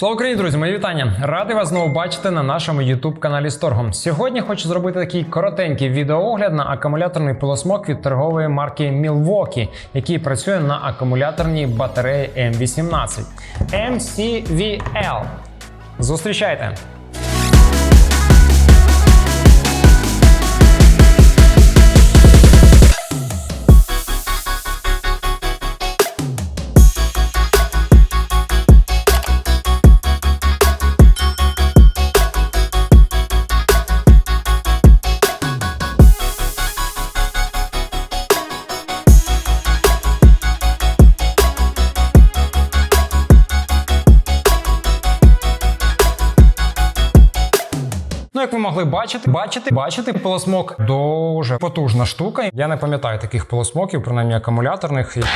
Слава Україні, друзі! Мої вітання! Радий вас знову бачити на нашому youtube каналі Сторгом. Сьогодні хочу зробити такий коротенький відеоогляд на акумуляторний пилосмок від торгової марки Milwaukee, який працює на акумуляторній батареї M18 MCVL. Зустрічайте! Могли бачити, бачити, бачити, пилосмок дуже потужна штука. Я не пам'ятаю таких пилосмоків, принаймні акумуляторних, які.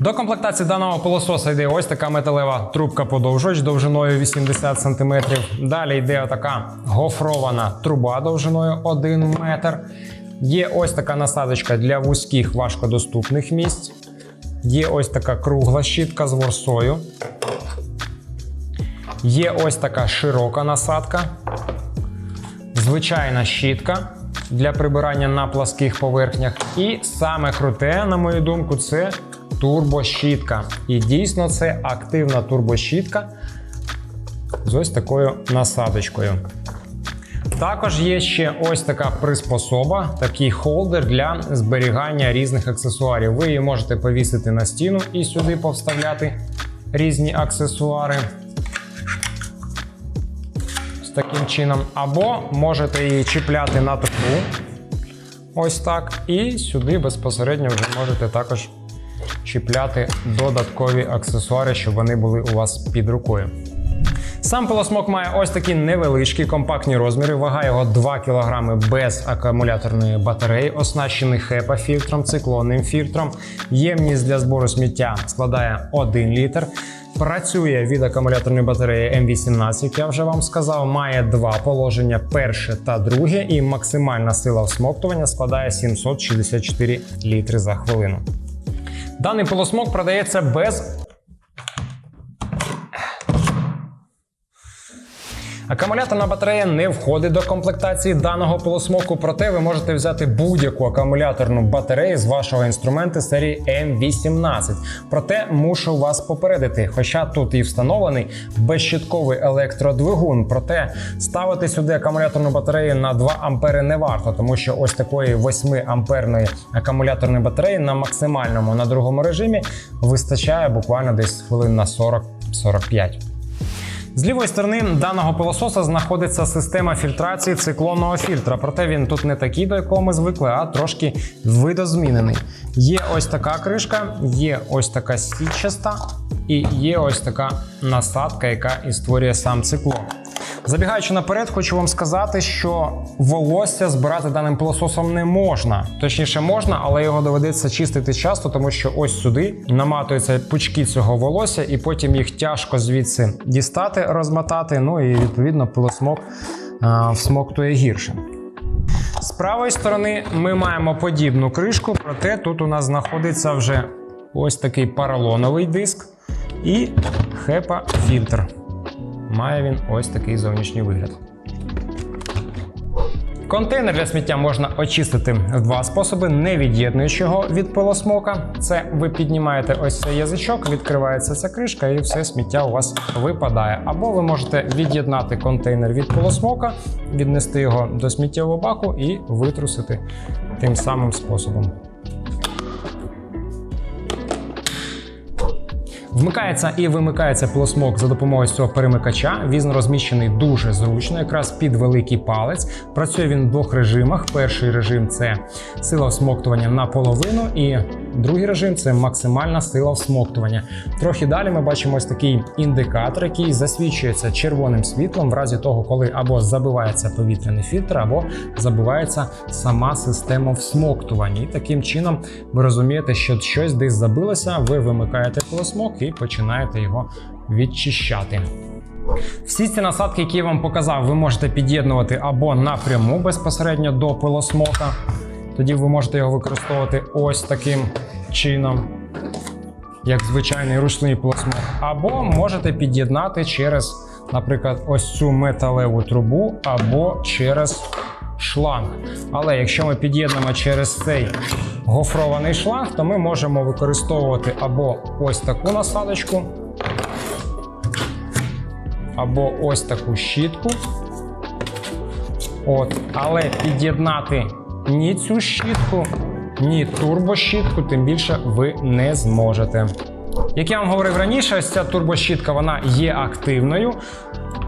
До комплектації даного пилососа йде ось така металева трубка подовжувач довжиною 80 см. Далі йде така гофрована труба довжиною 1 метр. Є ось така насадочка для вузьких важкодоступних місць. Є ось така кругла щітка з ворсою. Є ось така широка насадка, звичайна щітка для прибирання на пласких поверхнях. І саме круте, на мою думку, це турбощітка. І дійсно це активна турбощітка з ось такою насадочкою. Також є ще ось така приспособа, такий холдер для зберігання різних аксесуарів. Ви її можете повісити на стіну і сюди повставляти різні аксесуари таким чином, або можете її чіпляти на трубу. Ось так. І сюди безпосередньо вже можете також чіпляти додаткові аксесуари, щоб вони були у вас під рукою. Сам пилосмок має ось такі невеличкі компактні розміри. Вага його 2 кг без акумуляторної батареї, оснащений хепа фільтром, циклонним фільтром. Ємність для збору сміття складає 1 літр. Працює від акумуляторної батареї М18, як я вже вам сказав, має два положення: перше та друге, і максимальна сила всмоктування складає 764 літри за хвилину. Даний полосмок продається без Акумуляторна батарея не входить до комплектації даного пилосмоку, проте ви можете взяти будь-яку акумуляторну батарею з вашого інструменту серії M18. Проте мушу вас попередити, хоча тут і встановлений безщитковий електродвигун. Проте ставити сюди акумуляторну батарею на 2 ампери не варто, тому що ось такої 8 амперної акумуляторної батареї на максимальному на другому режимі вистачає буквально десь хвилин на 40-45. З лівої сторони даного пилососа знаходиться система фільтрації циклонного фільтра, проте він тут не такий, до якого ми звикли, а трошки видозмінений. Є ось така кришка, є ось така стічаста і є ось така насадка, яка і створює сам циклон. Забігаючи наперед, хочу вам сказати, що волосся збирати даним пилососом не можна. Точніше, можна, але його доведеться чистити часто, тому що ось сюди наматуються пучки цього волосся, і потім їх тяжко звідси дістати, розмотати. Ну і відповідно пилосмок а, всмоктує гірше. З правої сторони ми маємо подібну кришку, проте тут у нас знаходиться вже ось такий поролоновий диск і хепа фільтр. Має він ось такий зовнішній вигляд. Контейнер для сміття можна очистити в два способи, не від'єднуючи його від пилосмока. Це ви піднімаєте ось цей язичок, відкривається ця кришка, і все сміття у вас випадає. Або ви можете від'єднати контейнер від пилосмока, віднести його до сміттєвого баку і витрусити тим самим способом. Вмикається і вимикається плосмок за допомогою цього перемикача. Він розміщений дуже зручно, якраз під великий палець. Працює він в двох режимах. Перший режим це сила всмоктування наполовину, і другий режим це максимальна сила всмоктування. Трохи далі ми бачимо ось такий індикатор, який засвідчується червоним світлом в разі того, коли або забивається повітряний фільтр, або забивається сама система всмоктування. І таким чином ви розумієте, що щось десь забилося, ви вимикаєте пилосмок і починаєте його відчищати. Всі ці насадки, які я вам показав, ви можете під'єднувати або напряму безпосередньо до пилосмока. Тоді ви можете його використовувати ось таким чином. як звичайний ручний пилосмок, або можете під'єднати через, наприклад, ось цю металеву трубу, або через шланг. Але якщо ми під'єднуємо через цей гофрований шланг, то ми можемо використовувати або ось таку насадочку, або ось таку щітку. От, але під'єднати ні цю щітку, ні турбощітку, тим більше ви не зможете. Як я вам говорив раніше, ця турбощітка вона є активною.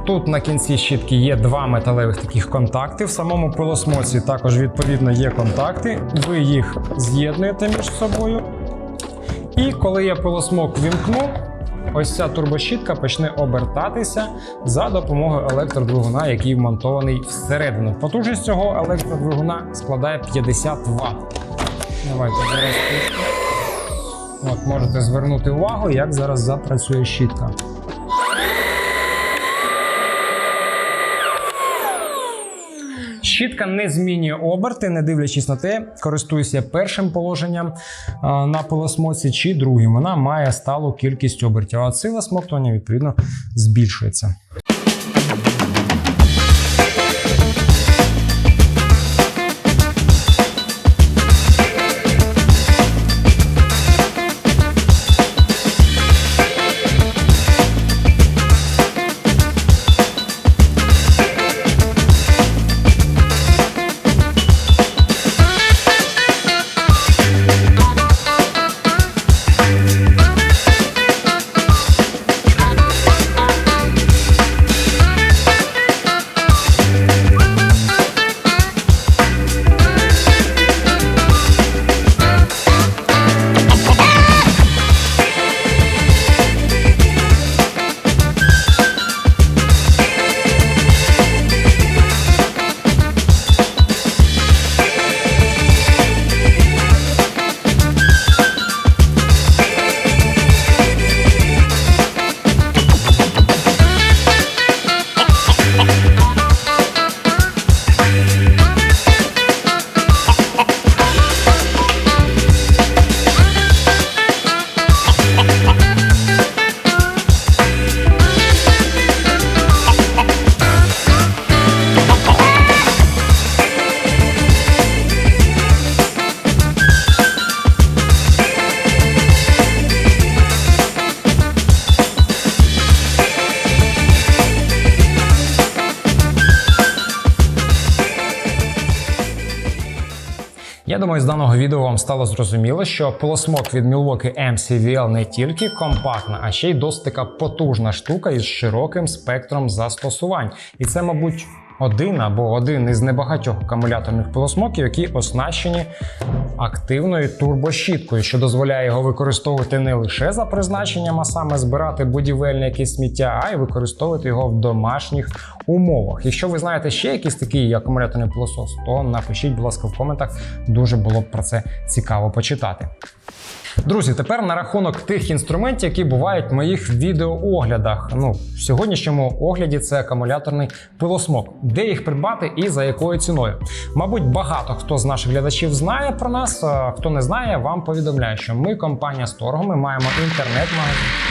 Тут на кінці щітки є два металевих таких контакти. В самому пилосмоці також відповідно є контакти. Ви їх з'єднуєте між собою. І коли я пилосмок вімкну, ось ця турбощітка почне обертатися за допомогою електродвигуна, який вмонтований всередину. Потужність цього електродвигуна складає 50 Вт. Давайте зараз. От, можете звернути увагу, як зараз запрацює щітка. Щітка не змінює оберти, не дивлячись на те, користуюся першим положенням на полосмоці чи другим. Вона має сталу кількість обертів, а сила смоктування відповідно збільшується. Думаю, з даного відео вам стало зрозуміло, що полосмок від Milwaukee MCVL не тільки компактна, а ще й досить така потужна штука із широким спектром застосувань. І це, мабуть, один або один із небагатьох акумуляторних пилосмоків, які оснащені активною турбощіткою, що дозволяє його використовувати не лише за призначенням, а саме збирати будівельне якесь сміття, а й використовувати його в домашніх умовах. Якщо ви знаєте ще якийсь такий акумуляторний пилосос, то напишіть, будь ласка, в коментах. Дуже було б про це цікаво почитати. Друзі, тепер на рахунок тих інструментів, які бувають в моїх відеооглядах. Ну, в сьогоднішньому огляді це акумуляторний пилосмок. Де їх придбати і за якою ціною? Мабуть, багато хто з наших глядачів знає про нас. Хто не знає, вам повідомляю, що ми компанія Сторго, ми маємо інтернет-магазин.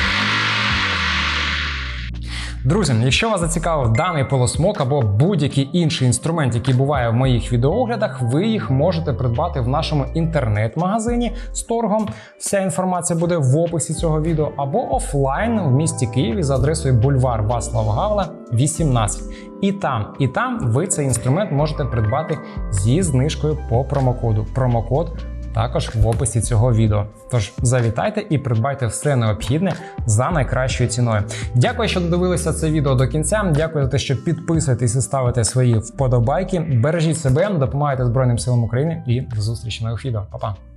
Друзі, якщо вас зацікавив даний пилосмок або будь-який інший інструмент, який буває в моїх відеооглядах, ви їх можете придбати в нашому інтернет-магазині з торгом. Вся інформація буде в описі цього відео, або офлайн в місті Києві за адресою бульвар Вацлава Гавла, 18. І там, і там ви цей інструмент можете придбати зі знижкою по промокоду. Промокод також в описі цього відео. Тож завітайте і придбайте все необхідне за найкращою ціною. Дякую, що додивилися це відео до кінця. Дякую за те, що підписуєтесь і ставите свої вподобайки. Бережіть себе, допомагайте Збройним силам України і до зустрічі нових відео. Па-па!